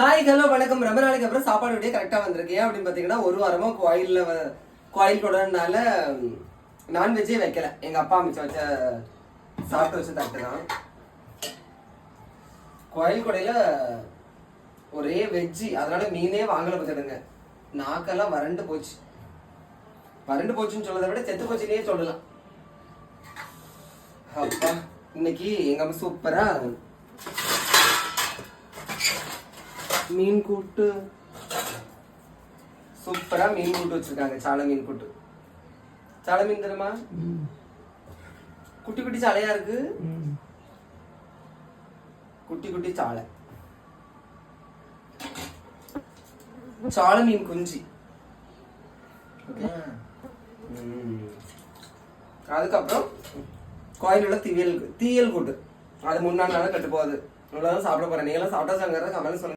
Hi hello வணக்கம். ரொம்ப நாளைக்கு அப்புறம் சாப்பாடு விடிய கரெக்டாக வந்திருக்கேன் அப்படின்னு பார்த்தீங்கன்னா ஒரு வாரமாக கோயிலில் கோயில் கூடனால நான்வெஜ்ஜே வைக்கல. எங்கள் அப்பா அமைச்சு வச்ச சாப்பிட்டு வச்ச தட்டு தான். கோயில் கொடையில் ஒரே வெஜ்ஜி அதனால மீனே வாங்கலை பார்த்துடுங்க நாக்கெல்லாம் வறண்டு போச்சு. வறண்டு போச்சுன்னு சொல்றதை விட செத்து போச்சுன்னே சொல்லலாம். அப்பா இன்னைக்கு எங்கள் அம்மா சூப்பராக மீன் கூட்டு. சூப்பரா மீன் கூட்டு வச்சிருக்காங்க. சாலை மீன் கூட்டு. சாலை மீன் தெரியுமா? குட்டி குட்டி சாலையா இருக்கு? குட்டி குட்டி சாலை. சாலை மீன் குஞ்சு. அதுக்கப்புறம் கோயிலோட உள்ள தீயல் தீயல் கூட்டு. அது மூணு நாள் கட்டு போகுது. இவ்வளவுதான் சாப்பிட போறேன். நீங்களும் சாப்பிட்டா சங்கர கமெண்ட் சொல்லுங்க.